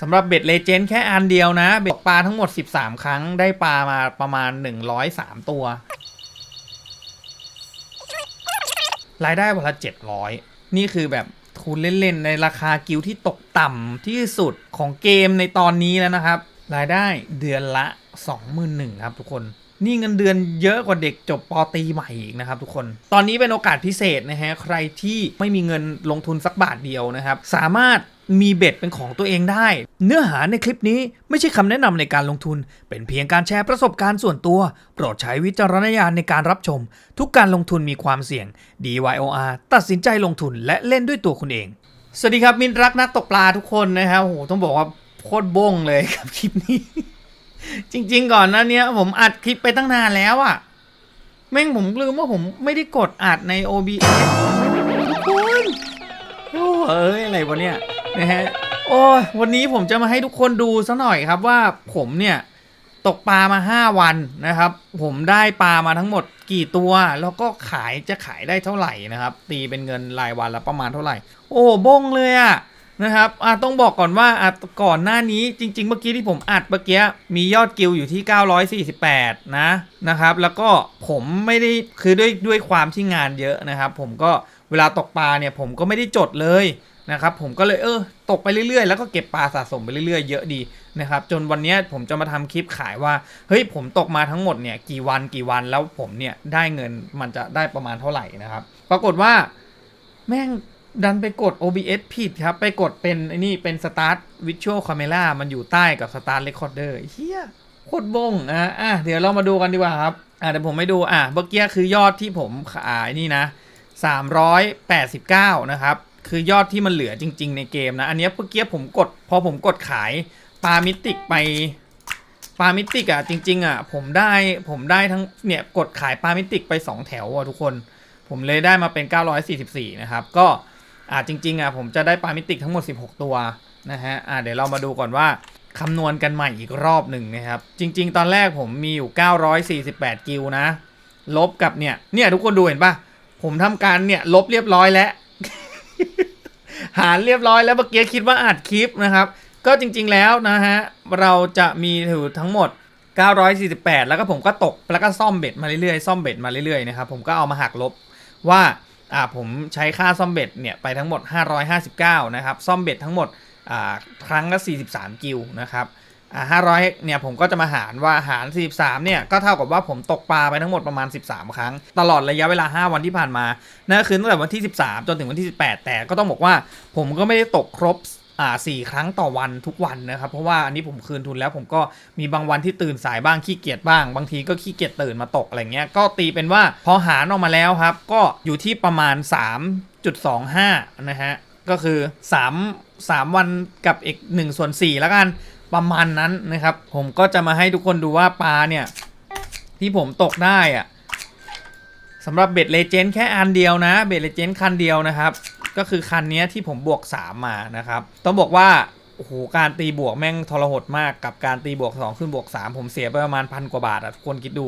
สำหรับเบ็ดเลเจนด์แค่อันเดียวนะ เบ็ดปลาทั้งหมด 13 ครั้งได้ปลามาประมาณ 103 ตัว รายได้วันละ 700 นี่คือแบบทุนเล่น ๆ ในราคากิลที่ตกต่ำที่สุดของเกมในตอนนี้แล้วนะครับ รายได้เดือนละ 21,000ครับทุกคน นี่เงินเดือนเยอะกว่าเด็กจบปอตีใหม่อีกนะครับทุกคน ตอนนี้เป็นโอกาสพิเศษนะฮะ ใครที่ไม่มีเงินลงทุนสักบาทเดียวนะครับ สามารถ มีเบ็ดเป็นของตัวเองได้ เนื้อหาในคลิปนี้ไม่ใช่คำแนะนำในการลงทุน เป็นเพียงการแชร์ประสบการณ์ส่วนตัว โปรดใช้วิจารณญาณในการรับชม ทุกการลงทุนมีความเสี่ยง DYOR ตัดสินใจลงทุนและเล่นด้วยตัวคุณเอง สวัสดีครับมินรักนักตกปลาทุกคนนะครับโหต้องบอกว่าโคตรบงเลยครับคลิปนี้ จริง ๆ ก่อนหนะเนี้ยผมอัดคลิปไปตั้งนานแล้วอะ่ะแม่งผมลืมว่าผมไม่ได้กดอัดใน OBS ทุกคนโอ้เอ้ยอะไรวะเนี่ย นะฮะโอ้วันนี้ผมจะมาให้ทุกคนดูซะหน่อยครับว่าผมเนี่ยตกปลามา 5 วันนะครับ ผมได้ปลามาทั้งหมดกี่ตัว แล้วก็ขายจะขายได้เท่าไหร่นะครับ ตีเป็นเงินรายวันละประมาณเท่าไหร่ โอ้บงเลยอะนะครับอะต้องบอกก่อนว่าอะก่อนหน้านี้จริง ๆ เมื่อกี้ที่ผมอัดเมื่อกี้มียอดกิลอยู่ที่ 948 นะนะครับ แล้วก็ผมไม่ได้คือด้วยด้วยความที่งานเยอะนะครับ ผมก็เวลาตกปลาเนี่ยผมก็ไม่ได้จดเลย นะครับผมก็เลยเออตกไปเรื่อยๆ แล้วก็เก็บปลาสะสมไปเรื่อยๆ เยอะดีนะครับจนวันนี้ผมจะมาทำคลิปขายว่าเฮ้ยผมตกมาทั้งหมดเนี่ยกี่วันกี่วันแล้วผมเนี่ยได้เงินมันจะได้ประมาณเท่าไหร่นะครับ ปรากฏว่าแม่งดันไปกด OBS ผิดครับ ไปกดเป็นไอ้นี่เป็น Start Visual Camera มันอยู่ใต้กับ Start Recorder เฮียโคตรบงอะอะเดี๋ยวเรามาดูกันดีกว่าครับอะเดี๋ยวผมไม่ดูอะเมื่อกี้คือยอดที่ผมขายนี่นะ389 นะครับ คือยอดที่มันเหลือจริง ๆ ในเกมนะ อันนี้เมื่อกี้ผมกด พอผมกดขายปามิติกไปปามิติกอะจริง ๆอะผมได้ผมได้ทั้งเนี่ยกดขายปามิติกไป 2 แถวอะทุกคน ผมเลยได้มาเป็น 944 นะครับ ก็อ่าจริงๆอะผมจะได้ปามิติกทั้งหมด 16 ตัวนะฮะอ่าเดี๋ยวเรามาดูก่อนว่าคำนวณกันใหม่อีกรอบหนึ่งนะครับ จริง ๆ ตอนแรกผมมีอยู่ 948 กิลนะ ลบกับเนี่ยเนี่ยทุกคนดูเห็นปะผมทำการเนี่ยลบเรียบร้อยแล้ว หารเรียบร้อยแล้วเมื่อกี้คิดว่าอัดคลิปนะครับ ก็จริงๆแล้วนะฮะ เราจะมีถือทั้งหมด 948 แล้วก็ผมก็ตกแล้วก็ซ่อมเบ็ดมาเรื่อยๆซ่อมเบ็ดมาเรื่อยๆนะครับผมก็เอามาหักลบว่าอ่าผมใช้ค่าซ่อมเบ็ดเนี่ยไปทั้งหมด 559 นะครับ ซ่อมเบ็ดทั้งหมดอ่าครั้งละ43 กิลนะครับ อ่า500เนี่ยผมก็จะมาหารว่าหาร43เนี่ยก็เท่ากับว่าผมตกปลาไปทั้งหมดประมาณ 13 ครั้ง ตลอดระยะเวลา 5 วันที่ผ่านมานั่นคือตั้งแต่วันที่ 13 จนถึงวันที่ 18 แต่ก็ต้องบอกว่า ผมก็ไม่ได้ตกครบอ่าสี่ครั้งต่อวันทุกวันนะครับ เพราะว่าอันนี้ผมคืนทุนแล้วผมก็มีบางวันที่ตื่นสายบ้างขี้เกียจบ้าง บางทีก็ขี้เกียจตื่นมาตกอะไรเงี้ยก็ตีเป็นว่าพอหารออกมาแล้วครับ ก็อยู่ที่ประมาณ 3.25 นะฮะก็คือ 3 3 วันกับอีก1ส่วน4แล้วกัน ประมาณนั้นนะครับ ผมก็จะมาให้ทุกคนดูว่าปลาเนี่ย ที่ผมตกได้อะสำหรับเบ็ดเลเจนด์แค่อันเดียวนะ เบ็ดเลเจนด์คันเดียวนะครับ ก็คือคันนี้ที่ผมบวก 3 มานะครับ ต้องบอกว่าโอ้โหการตีบวกแม่งทรหดมากกับการตีบวก 2 ขึ้นบวก 3 ผมเสียไปประมาณพันกว่าบาทอะทุกคนคิดดู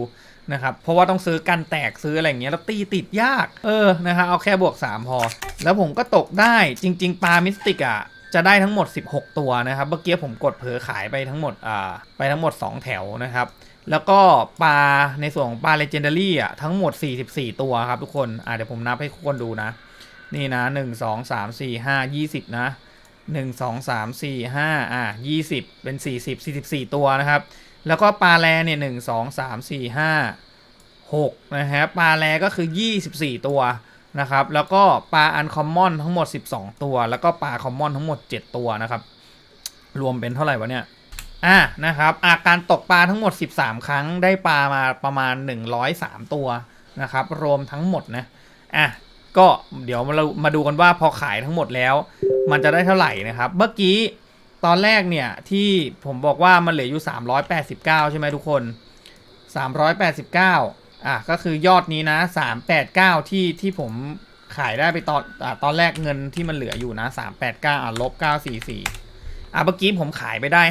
นะครับ เพราะว่าต้องซื้อกันแตกซื้ออะไรอย่างเงี้ยแล้วตีติดยาก เออนะครับเอาแค่บวก 3 พอ แล้วผมก็ตกได้จริง ๆ ปลามิสติกอะ จะได้ทั้งหมด 16 ตัวนะครับเมื่อกี้ผมกดเผลอขายไปทั้งหมดอ่าไปทั้งหมด 2 แถวนะครับแล้วก็ปลาในส่วนของปลาเลเจนดารี่อะทั้งหมด 44 ตัวครับทุกคนอ่าเดี๋ยวผมนับให้ทุกคนดูนะ นี่นะหนึ่งสองสามสี่ห้ายี่สิบนะหนึ่งสองสามสี่ห้าอะยี่สิบเป็นสี่สิบสี่สิบสี่ตัวนะครับ แล้วก็ปลาแรเนี่ยหนึ่งสองสามสี่ห้าหกนะฮะปลาแรก็คือยี่สิบสี่ตัว นะครับ แล้วก็ปลาอันคอมมอนทั้งหมดสิบสองตัว แล้วก็ปลาคอมมอนทั้งหมดเจ็ดตัวนะครับ รวมเป็นเท่าไหร่วะเนี่ย อะนะครับอาการตกปลาทั้งหมด 13 ครั้งได้ปลามาประมาณ 103 ตัวนะครับ รวมทั้งหมดนะ อะก็เดี๋ยวเรามาดูกันว่าพอขายทั้งหมดแล้ว มันจะได้เท่าไหร่นะครับ เมื่อกี้ตอนแรกเนี่ยที่ผมบอกว่ามันเหลืออยู่ 389 ใช่ไหมทุกคน 389 อะก็คือยอดนี้นะ389ที่ที่ผมขายได้ไปตอนอะตอนแรกเงินที่มันเหลืออยู่นะ389อะลบ944อะเมื่อกี้ผมขายไปได้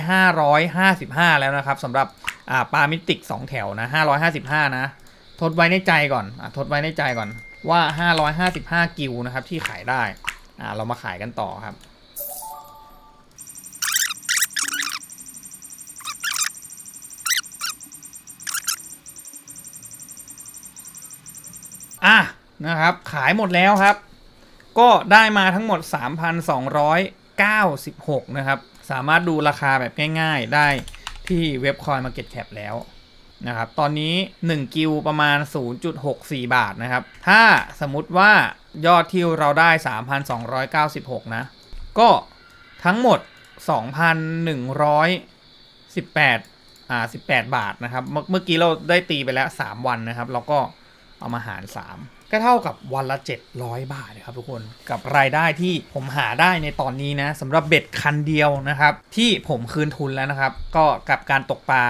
555แล้วนะครับสำหรับอ่าปลามิติก2แถวนะ555นะ ทดไว้ในใจก่อนอะทดไว้ในใจก่อนว่า555กิวนะครับที่ขายได้อ่าเรามาขายกันต่อครับ นะครับ ขายหมดแล้วครับ ก็ได้มาทั้งหมด 3,296 นะครับ สามารถดูราคาแบบง่าย ๆ ได้ที่เว็บ Coin Market Cap แล้วนะครับ ตอนนี้ 1 กิวประมาณ 0.64 บาทนะครับ ถ้าสมมติว่ายอดที่เราได้ 3,296 นะ ก็ทั้งหมด 2,118อ่า18 บาทนะครับ เมื่อเมื่อกี้เราได้ตีไปแล้ว 3 วันนะครับ เราก็เอามาหาร 3 ก็เท่ากับวันละ 700 บาทนะครับทุกคนกับรายได้ที่ผมหาได้ในตอนนี้นะสำหรับเบ็ดคันเดียวนะครับ ที่ผมคืนทุนแล้วนะครับ ก็กับการตกปลา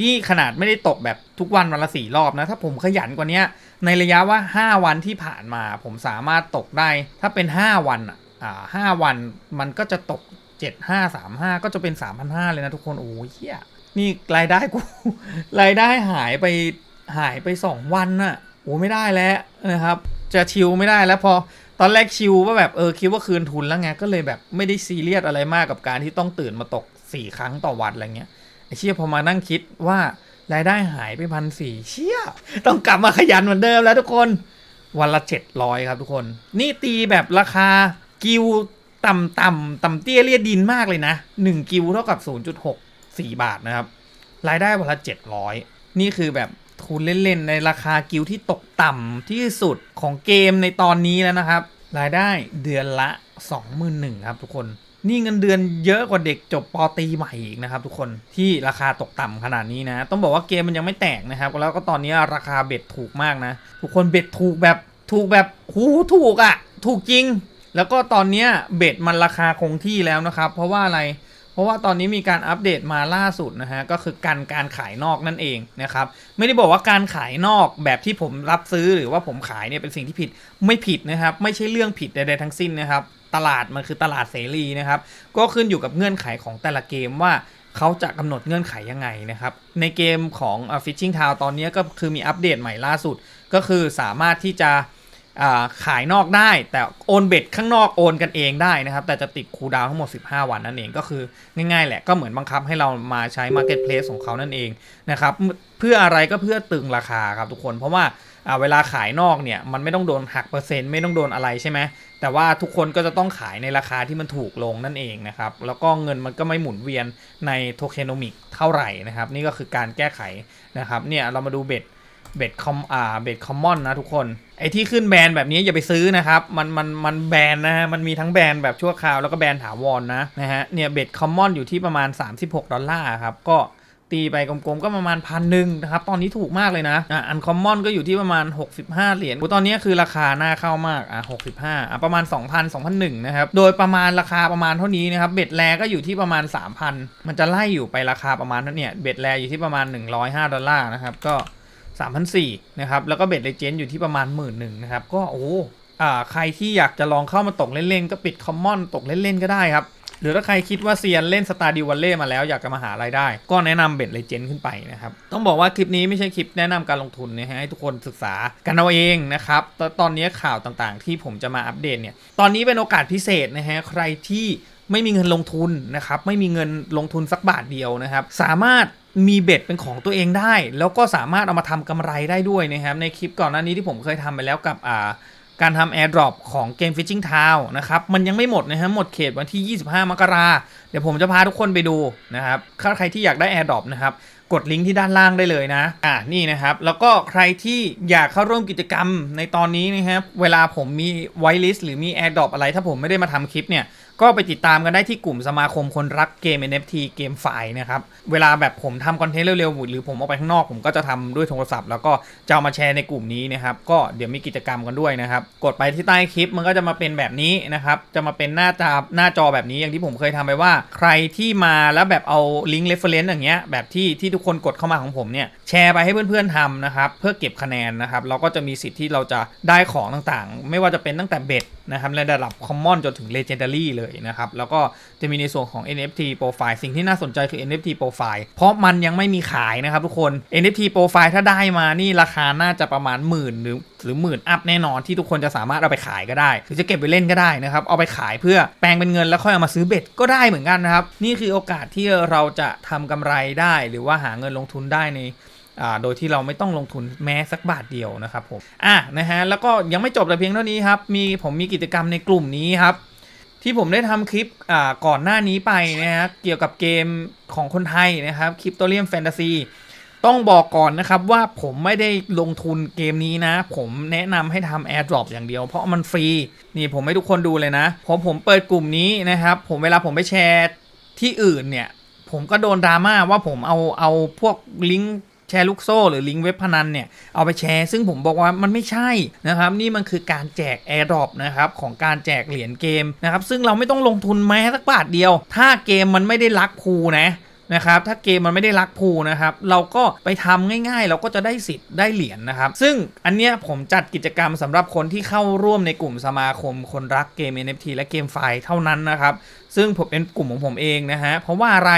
นี่ขนาดไม่ได้ตกแบบทุกวันวันละสี่รอบนะ ถ้าผมขยันกว่านี้ในระยะว่า 5 วันที่ผ่านมา ผมสามารถตกได้ ถ้าเป็น 5 วันอะห้าวันมันก็จะตก 7 5 3 5 ก็จะเป็น 3,500 เลยนะทุกคนโอ้ยเฮียนี่รายได้กู รายได้หายไปหายไป 2 วันน่ะ โอ้ไม่ได้แล้วนะครับ จะชิลไม่ได้แล้วพอตอนแรกชิลว่าแบบเออคิดว่าคืนทุนแล้วไงก็เลยแบบไม่ได้ซีเรียสอะไรมากกับการที่ต้องตื่นมาตก 4 ครั้งต่อวันอะไรเงี้ยไอเชี่ยพอมานั่งคิดว่ารายได้หายไปพันสี่เชี่ยต้องกลับมาขยันเหมือนเดิมแล้วทุกคนวันละเจ็ดร้อยครับทุกคน นี่ตีแบบราคากิวต่ำต่ำต่ำเตี้ยเลียดินมากเลยนะหนึ่งกิวเท่ากับ 0.64 บาทนะครับ รายได้วันละ700 นี่คือแบบ ทุนเล่นๆ ในราคากิวที่ตกต่ำที่สุดของเกมในตอนนี้แล้วนะครับ รายได้เดือนละ 21,000ครับทุกคน นี่เงินเดือนเยอะกว่าเด็กจบปอตีใหม่อีกนะครับทุกคนที่ราคาตกต่ำขนาดนี้นะ ต้องบอกว่าเกมมันยังไม่แตกนะครับ แล้วก็ตอนนี้ราคาเบ็ดถูกมากนะ ทุกคนเบ็ดถูกแบบถูกแบบหูถูกอะ่ะ ถูกจริง แล้วก็ตอนนี้เบ็ดมันราคาคงที่แล้วนะครับ เพราะว่าอะไร เพราะว่าตอนนี้มีการอัปเดตมาล่าสุดนะฮะก็คือการการขายนอกนั่นเองนะครับไม่ได้บอกว่าการขายนอกแบบที่ผมรับซื้อหรือว่าผมขายเนี่ยเป็นสิ่งที่ผิดไม่ผิดนะครับ ไม่ใช่เรื่องผิดใดๆทั้งสิ้นนะครับ ตลาดมันคือตลาดเสรีนะครับ ก็ขึ้นอยู่กับเงื่อนไขของแต่ละเกมว่าเขาจะกำหนดเงื่อนไขยังไงนะครับ ในเกมของ Fishing Town ตอนนี้ก็คือมีอัปเดตใหม่ล่าสุด ก็คือสามารถที่จะ ขายนอกได้ แต่โอนเบ็ดข้างนอกโอนกันเองได้นะครับ แต่จะติดคูดาวทั้งหมด 15 วันนั่นเองก็คือง่ายๆแหละก็เหมือนบังคับให้เรามาใช้ Marketplace ของเขานั่นเองนะครับเพื่ออะไรก็เพื่อตึงราคาครับทุกคนเพราะว่าอ่าเวลาขายนอกเนี่ยมันไม่ต้องโดนหักเปอร์เซ็นต์ไม่ต้องโดนอะไรใช่ไหมแต่ว่าทุกคนก็จะต้องขายในราคาที่มันถูกลงนั่นเองนะครับแล้วก็เงินมันก็ไม่หมุนเวียนในโทเคโนมิกเท่าไหร่นะครับนี่ก็คือการแก้ไขนะครับเนี่ยเรามาดูเบ็ด เบ็ดคอมอ่าเบ็ดคอมมอนนะทุกคน ไอที่ขึ้นแบรนด์แบบนี้อย่าไปซื้อนะครับ มันมันมันแบนนะฮะ มันมีทั้งแบรนด์แบบชั่วคราวแล้วก็แบรนด์ถาวรนนะนะฮะ เนี่ยเบ็ดคอมมอนอยู่ที่ประมาณ 36 ดอลลาร์ครับ ก็ตีไปกลมๆก็ประมาณพันหนึ่งนะครับ ตอนนี้ถูกมากเลยนะ อะอันคอมมอนก็อยู่ที่ประมาณ 65 เหรียญตอนนี้คือราคาหน่าเข้ามาก อะ 65 อะ ประมาณ 2,000 2,001นะครับ โดยประมาณราคาประมาณเท่านี้นะครับ เบ็ดแรก็อยู่ที่ประมาณ 3,000 มันจะไล่อยู่ไปราคาประมาณนั้นเนี่ย เบ็ดแรอยู่ที่ประมาณ 105 ดอลลาร์นะครับ ก็ 3,004นะครับ แล้วก็เบ็ดเลเจนด์อยู่ที่ประมาณ1 1ื่นหนึ่งนะครับ ก็โอ้อ่าใครที่อยากจะลองเข้ามาตกเล่นๆ ก็ปิดคอมมอนตกเล่นๆ ก็ได้ครับ หรือถ้าใครคิดว่าเซียนเล่นสตาร์ดิวัลเล่มาแล้วอยากจะมาหารายได้ ก็แนะนำเบ็ดเลเจนด์ขึ้นไปนะครับ ต้องบอกว่าคลิปนี้ไม่ใช่คลิปแนะนำการลงทุนนะฮะให้ทุกคนศึกษากันเอาเองนะครับตตอนนี้ข่าวต่างๆ ที่ผมจะมาอัปเดตเนี่ยตอนนี้เป็นโอกาสพิเศษนะฮะใครที่ ไม่มีเงินลงทุนนะครับ ไม่มีเงินลงทุนสักบาทเดียวนะครับ สามารถมีเบ็ดเป็นของตัวเองได้ แล้วก็สามารถเอามาทำกำไรได้ด้วยนะครับ ในคลิปก่อนหน้านี้ที่ผมเคยทำไปแล้วกับอ่าการทำ AirDrop ของเกม Fishing Town นะครับ มันยังไม่หมดนะฮะหมดเขตวันที่ 25 มกราเดี๋ยวผมจะพาทุกคนไปดูนะครับถ้าใครที่อยากได้ AirDrop นะครับ กดลิงก์ที่ด้านล่างได้เลยนะ อ่านี่นะครับ แล้วก็ใครที่อยากเข้าร่วมกิจกรรมในตอนนี้นะครับ เวลาผมมีไวลิสต์หรือมี AirDrop อะไร ถ้าผมไม่ได้มาทำคลิปเนี่ย ก็ไปติดตามกันได้ที่กลุ่มสมาคมคนรักเกม NFT เกมไฟล์นะครับ เวลาแบบผมทำคอนเทนต์เร็วๆ หรือผมออกไปข้างนอกผมก็จะทำด้วยโทรศัพท์ แล้วก็จะเอามาแชร์ในกลุ่มนี้นะครับ ก็เดี๋ยวมีกิจกรรมกันด้วยนะครับ กดไปที่ใต้คลิปมันก็จะมาเป็นแบบนี้นะครับ จะมาเป็นหน้าจอหน้าจอแบบนี้อย่างที่ผมเคยทำไปว่า ใครที่มาแล้วแบบเอาลิงก์เรฟเฟรนซ์อย่างเงี้ยแบบที่ที่ทุกคนกดเข้ามาของผมเนี่ยแชร์ไปให้เพื่อนๆทำนะครับ เพื่อเก็บคะแนนนะครับ เราก็จะมีสิทธิ์ที่เราจะได้ของต่างๆ ไม่ว่าจะเป็นตั้งแต่เบ็ดนะครับในระดับคอมมอนจนถึงเลเจนดารี่เลยนะครับ แล้วก็จะมีในส่วนของ NFT Profile สิ่งที่น่าสนใจคือ NFT Profile เพราะมันยังไม่มีขายนะครับทุกคน NFT Profile ถ้าได้มานี่ราคาน่าจะประมาณหมื่นหรือ หรือหมื่นอัพแน่นอนที่ทุกคนจะสามารถเอาไปขายก็ได้ หรือจะเก็บไปเล่นก็ได้นะครับ เอาไปขายเพื่อแปลงเป็นเงินแล้วค่อยเอามาซื้อเบ็ดก็ได้เหมือนกันนะครับ นี่คือโอกาสที่เราจะทำกำไรได้ หรือว่าหาเงินลงทุนได้ในอ่าโดยที่เราไม่ต้องลงทุนแม้สักบาทเดียวนะครับผมอะนะฮะแล้วก็ยังไม่จบแต่เพียงเท่านี้ครับมีผมมีกิจกรรมในกลุ่มนี้ครับที่ผมได้ทำคลิปอ่าก่อนหน้านี้ไปนะฮะเกี่ยวกับเกมของคนไทยนะครับคริปโตเรียมแฟนตาซี ต้องบอกก่อนนะครับว่าผมไม่ได้ลงทุนเกมนี้นะ ผมแนะนำให้ทำ AirDrop อย่างเดียว เพราะมันฟรี นี่ผมให้ทุกคนดูเลยนะพอผมเปิดกลุ่มนี้นะครับ ผมเวลาผมไปแชร์ที่อื่นเนี่ย ผมก็โดนดราม่าว่าผมเอาเอาพวกลิงก์แชร์ลูกโซ่หรือลิงก์เว็บพนันเนี่ย เอาไปแชร์ ซึ่งผมบอกว่ามันไม่ใช่นะครับ นี่มันคือการแจก AirDrop นะครับ ของการแจกเหรียญเกมนะครับ ซึ่งเราไม่ต้องลงทุนแม้สักบาทเดียว ถ้าเกมมันไม่ได้ลักพูนะ นะครับ ถ้าเกมมันไม่ได้รักพูนะครับ เราก็ไปทำง่ายๆ เราก็จะได้สิทธิ์ได้เหรียญนะครับ ซึ่งอันเนี้ยผมจัดกิจกรรมสำหรับคนที่เข้าร่วมในกลุ่มสมาคมคนรักเกม NFT และเกมไฟล์เท่านั้นนะครับ ซึ่งผมเป็นกลุ่มของผมเองนะฮะ เพราะว่าอะไร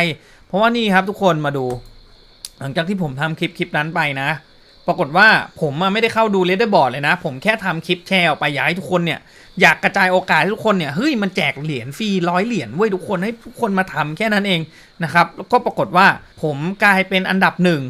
เพราะว่านี่ครับทุกคนมาดู หลังจากที่ผมทำคลิปคลิปนั้นไปนะ ปรากฏว่าผมไม่ได้เข้าดูเลดเดอร์บอร์ดเลยนะ ผมแค่ทำคลิปแชร์ออกไปอยากให้ทุกคนเนี่ยอยากกระจายโอกาสให้ทุกคนเนี่ยเฮ้ยมันแจกเหรียญฟรีร้อยเหรียญเว้ยทุกคนให้ทุกคนมาทำแค่นั้นเองนะครับแล้วก็ปรากฏว่าผมกลายเป็นอันดับหนึ่ง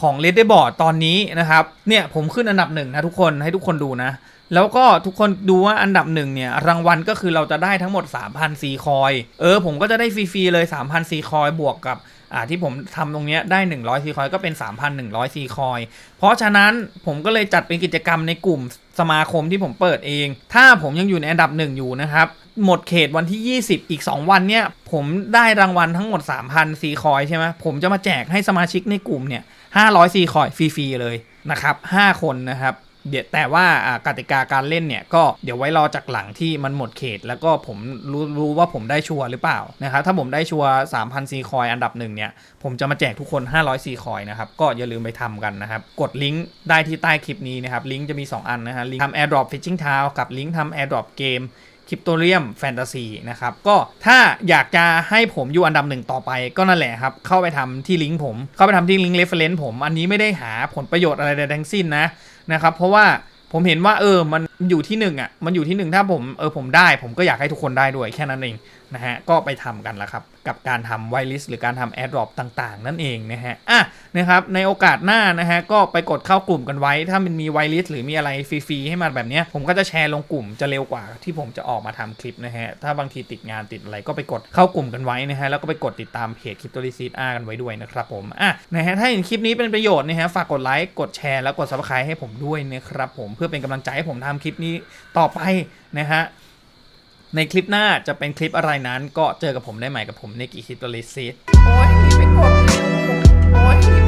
ของเลดเดอร์บอร์ดตอนนี้นะครับเนี่ยผมขึ้นอันดับหนึ่งนะทุกคนให้ทุกคนดูนะ แล้วก็ทุกคนดูว่าอันดับหนึ่งเนี่ย รางวัลก็คือเราจะได้ทั้งหมด 3,000ซีคอยเออ ผมก็จะได้ฟรี ๆ เลย 3,000ซีคอยบวกกับอ่าที่ผมทำตรงเนี้ยได้ 100ซีคอยก็เป็น 3,100ซีคอยเพราะฉะนั้นผมก็เลยจัดเป็นกิจกรรมในกลุ่มสมาคมที่ผมเปิดเอง ถ้าผมยังอยู่ในอันดับหนึ่งอยู่นะครับ หมดเขตวันที่ 20 อีก 2 วันเนี่ย ผมได้รางวัลทั้งหมด 3,000ซีคอยใช่ไหมผมจะมาแจกให้สมาชิกในกลุ่มเนี่ย500ซีคอยฟรีๆเลยนะครับ5คนนะครับ เดี๋ยวแต่ว่ากติกาการเล่นเนี่ยก็เดี๋ยวไว้รอจากหลังที่มันหมดเขต แล้วก็ผมรู้รู้ว่าผมได้ชัวร์หรือเปล่านะครับถ้าผมได้ชัวร์3,000ซีคอยอันดับหนึ่งเนี่ยผมจะมาแจกทุกคน500ซีคอยนะครับก็อย่าลืมไปทำกันนะครับกดลิงก์ได้ที่ใต้คลิปนี้นะครับลิงก์จะมี 2 อันนะฮะลิงก์ทำ AirDrop Fishing Town กับลิงก์ทำ AirDrop เกม คริปโตเรียมแฟนตาซีนะครับก็ถ้าอยากจะให้ผมอยู่อันดับหนึ่งต่อไปก็นั่นแหละครับ เข้าไปทำที่ลิงก์ผม เข้าไปทำที่ลิงก์เรฟเฟรนซ์ผม อันนี้ไม่ได้หาผลประโยชน์อะไรใดทั้งสิ้นนะนะครับเพราะว่าผมเห็นว่าเออมัน อยู่ที่หนึ่งอะ มันอยู่ที่หนึ่งถ้าผมเออผมได้ ผมก็อยากให้ทุกคนได้ด้วยแค่นั้นเองนะฮะ ก็ไปทำกันละครับ กับการทำไวลิสหรือการทำแอดดรอปต่างๆ นั่นเองนะฮะ อะนะครับ ในโอกาสหน้านะฮะ ก็ไปกดเข้ากลุ่มกันไว้ ถ้ามันมีไวลิสหรือมีอะไรฟรีๆ ให้มาแบบนี้ ผมก็จะแชร์ลงกลุ่มจะเร็วกว่าที่ผมจะออกมาทำคลิปนะฮะ ถ้าบางทีติดงานติดอะไรก็ไปกดเข้ากลุ่มกันไว้นะฮะ แล้วก็ไปกดติดตามเพจคริปโตลิซีดอากันไว้ด้วยนะครับผม อะนะฮะ ถ้าเห็นคลิปนี้เป็นประโยชน์นะฮะ ฝากกดไลค์ กดแชร์ แล้วกด subscribe ให้ผมด้วยนะครับผม เพื่อเป็นกำลังใจให้ผมทำคลิปคลิปนี้ต่อไปนะฮะในคลิปหน้าจะเป็นคลิปอะไรนั้น ก็เจอกับผมได้ใหม่กับผมในกีคิดตลิซิตโอ้ยไปกดโอ้ย